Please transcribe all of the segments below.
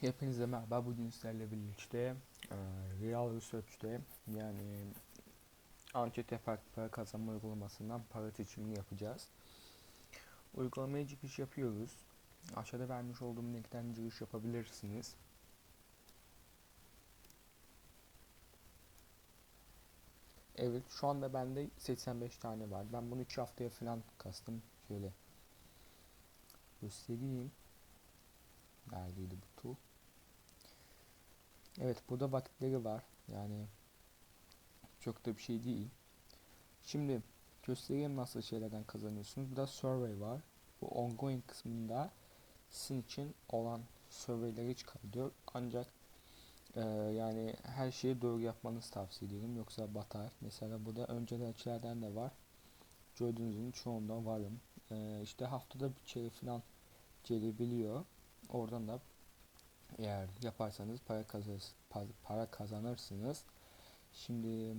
Hepinize merhaba. Bugün sizlerle birlikte e, Real Research'te yani anket yaparak para kazanma uygulamasından para seçimini yapacağız. Uygulamaya giriş yapıyoruz. Aşağıda vermiş olduğum linkten giriş yapabilirsiniz. Evet şu anda bende 85 tane var. Ben bunu 2 haftaya falan kastım. Şöyle göstereyim. Neredeydi bu tool? Evet burada vakitleri var. Yani çok da bir şey değil. Şimdi göstereyim nasıl şeylerden kazanıyorsunuz. Burada survey var. Bu ongoing kısmında sizin için olan surveyleri çıkartıyor. Ancak e, yani her şeyi doğru yapmanızı tavsiye ediyorum. Yoksa batar. Mesela burada öncelerden de var. Gördüğünüzün çoğunda varım. E, işte haftada bir kere falan gelebiliyor. Oradan da eğer yaparsanız para, kazanır, para kazanırsınız. Şimdi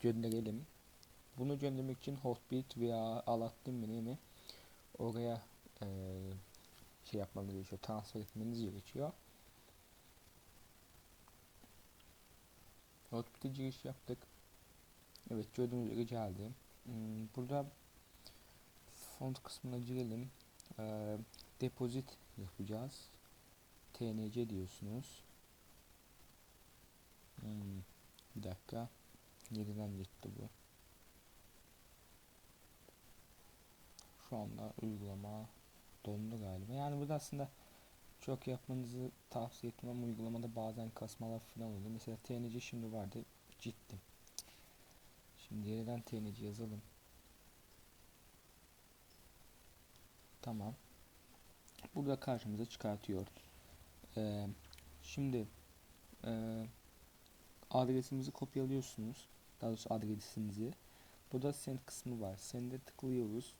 gönderelim. Bunu göndermek için Hotbit veya Aladdin mi mi oraya e, şey yapmanız gerekiyor. Transfer etmeniz gerekiyor. Hotbit'e giriş yaptık. Evet gördüğünüz gibi geldi. Hmm, burada font kısmına girelim. E, depozit yapacağız. TNC diyorsunuz. Hmm, bir dakika. Yeniden gitti bu. Şu anda uygulama dondu galiba. Yani burada aslında çok yapmanızı tavsiye etmem ama uygulamada bazen kasmalar falan oluyor. Mesela TNC şimdi vardı. Ciddi. Şimdi yeniden TNC yazalım. Tamam. Burada karşımıza çıkartıyor. Ee, şimdi e, adresimizi kopyalıyorsunuz. Daha doğrusu adresinizi. Burada send kısmı var. Send'e tıklıyoruz.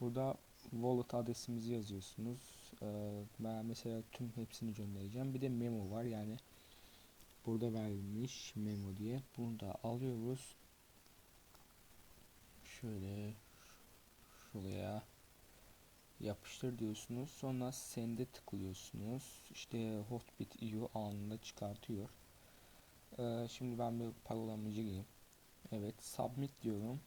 Burada wallet adresimizi yazıyorsunuz. Ee, ben mesela tüm hepsini göndereceğim. Bir de memo var yani burada verilmiş memo diye. Bunu da alıyoruz. Şöyle şuraya yapıştır diyorsunuz. Sonra sende tıklıyorsunuz. İşte Hotbit EU anında çıkartıyor. Ee, şimdi ben bir parolamı gireyim. Evet submit diyorum.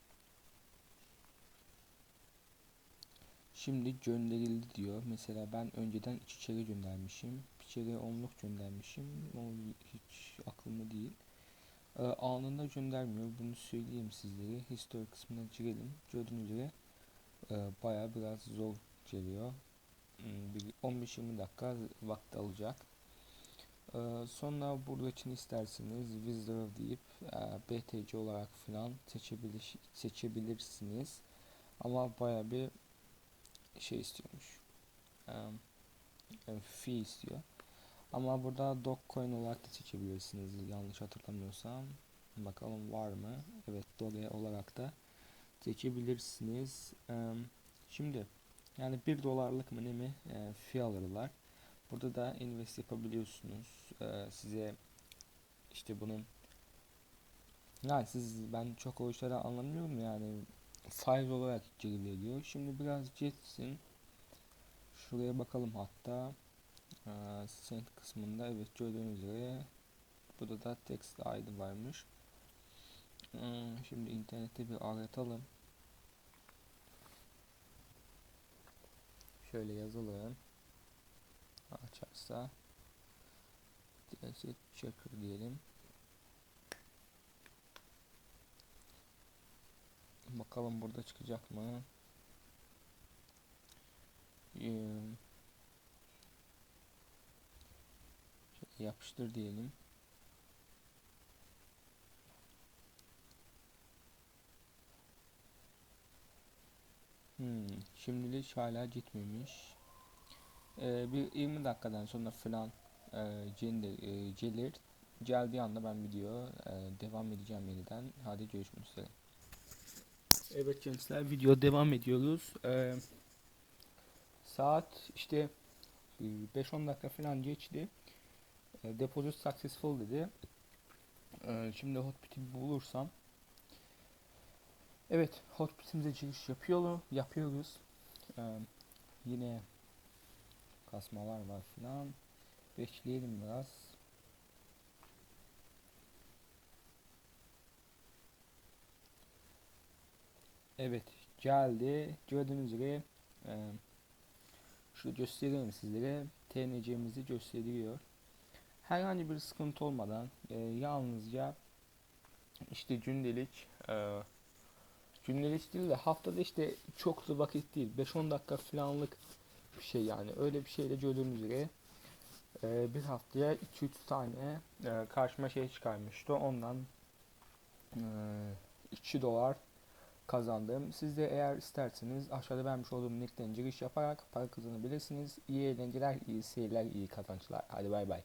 Şimdi gönderildi diyor. Mesela ben önceden iç içeri göndermişim. İçeri onluk göndermişim. O hiç aklımda değil. Ee, anında göndermiyor. Bunu söyleyeyim sizlere. History kısmına girelim. Gördüğünüz üzere e, baya biraz zor geliyor. 15-20 hmm, dakika vakti alacak. Ee, sonra burada için isterseniz visitor deyip e, BTC olarak falan seçebilir, seçebilirsiniz. Ama baya bir şey istiyormuş. Yani fee istiyor. Ama burada Dogecoin olarak da seçebilirsiniz yanlış hatırlamıyorsam. Bakalım var mı? Evet Doge olarak da seçebilirsiniz. Şimdi yani 1 dolarlık mı ne mi e, fee alırlar. Burada da invest yapabiliyorsunuz. E, size işte bunun yani siz ben çok o işleri anlamıyorum yani faiz olarak giriliyor. Şimdi biraz geçsin. Şuraya bakalım hatta. E, sent kısmında evet gördüğünüz üzere burada da text ID varmış. E, şimdi internette bir aratalım. Şöyle yazalım. Açarsa DS checker diyelim. Bakalım burada çıkacak mı? Ee, yapıştır diyelim. Hmm, şimdilik hala gitmemiş. Ee, bir 20 dakikadan sonra falan e, e, gelir. Geldiği anda ben video e, devam edeceğim yeniden. Hadi görüşmek üzere. Evet gençler video devam ediyoruz. Ee, saat işte 5-10 dakika falan geçti. E, deposit successful dedi. E, şimdi hotbit'i bulursam Evet, Hotbit'imize giriş yapıyor, yapıyoruz. Yine kasmalar var filan. Bekleyelim biraz. Evet geldi. Gördüğünüz gibi e, şu göstereyim sizlere. TNC'mizi gösteriyor. Herhangi bir sıkıntı olmadan e, yalnızca işte gündelik e, gündelik değil de haftada işte çok da vakit değil 5-10 dakika falanlık bir şey yani öyle bir şeyle gördüğünüz üzere e, bir haftaya 2-3 tane e, karşıma şey çıkarmıştı ondan e, 2 dolar kazandım. Siz de eğer isterseniz aşağıda vermiş olduğum linkten giriş yaparak para kazanabilirsiniz. İyi eğlenceler, iyi seyirler, iyi kazançlar. Hadi bay bay.